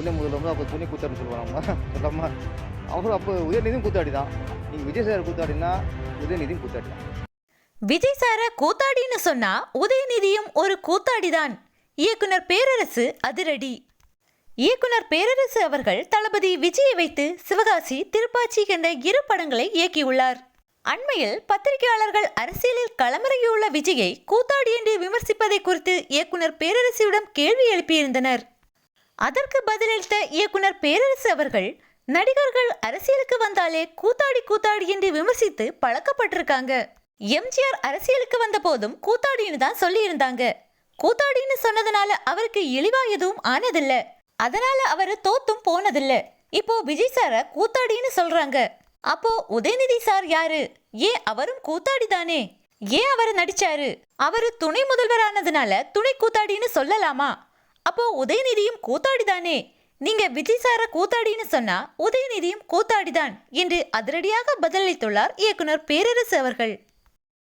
துணை முதல்வர் அப்போ துணை கூத்தாடின்னு சொல்லுவாங்க. சொல்லாமல் அவரும் அப்போ உதயநிதியும் கூத்தாடி தான் நீங்கள் விஜய் சார் கூத்தாடினா உதயநிதியும் கூத்தாடி தான் விஜய் சாரை கூத்தாடின்னு சொன்னா உதயநிதியும் ஒரு கூத்தாடிதான். இயக்குனர் பேரரசு அதிரடி. இயக்குனர் பேரரசு அவர்கள் தளபதி விஜயை வைத்து சிவகாசி திருப்பாச்சி என்ற இரு படங்களை இயக்கியுள்ளார். அண்மையில் பத்திரிகையாளர்கள் அரசியலில் களமிறங்கியுள்ள விஜயை கூத்தாடி என்று விமர்சிப்பதை குறித்து இயக்குனர் பேரரசியிடம் கேள்வி எழுப்பியிருந்தனர். அதற்கு பதிலளித்த இயக்குனர் பேரரசு அவர்கள் நடிகர்கள் அரசியலுக்கு வந்தாலே கூத்தாடி கூத்தாடி என்று விமர்சித்து பழக்கப்பட்டிருக்காங்க. எம்ஜிஆர் அரசியலுக்கு வந்த போதும் கூத்தாடின்னு தான் சொல்லியிருந்தாங்க. கூத்தாடின்னு சொன்னதுனால அவருக்கு இழிவா எதுவும் ஆனதில்ல. அதனால அவரு தோத்தும் போனதில்ல. இப்போ விஜய் சார கூத்தாடின்னு சொல்றாங்க. அப்போ உதயநிதி சார் யாரு? ஏன் அவரும் கூத்தாடி தானே? ஏன் அவர் நடிச்சாரு? அவரு துணை முதல்வர் ஆனதுனால துணை கூத்தாடின்னு சொல்லலாமா? அப்போ உதயநிதியும் கூத்தாடி தானே நீங்க விஜய் சார கூத்தாடின்னு சொன்னா உதயநிதியும் கூத்தாடிதான் என்று அதிரடியாக பதிலளித்துள்ளார் இயக்குனர் பேரரசு அவர்கள்.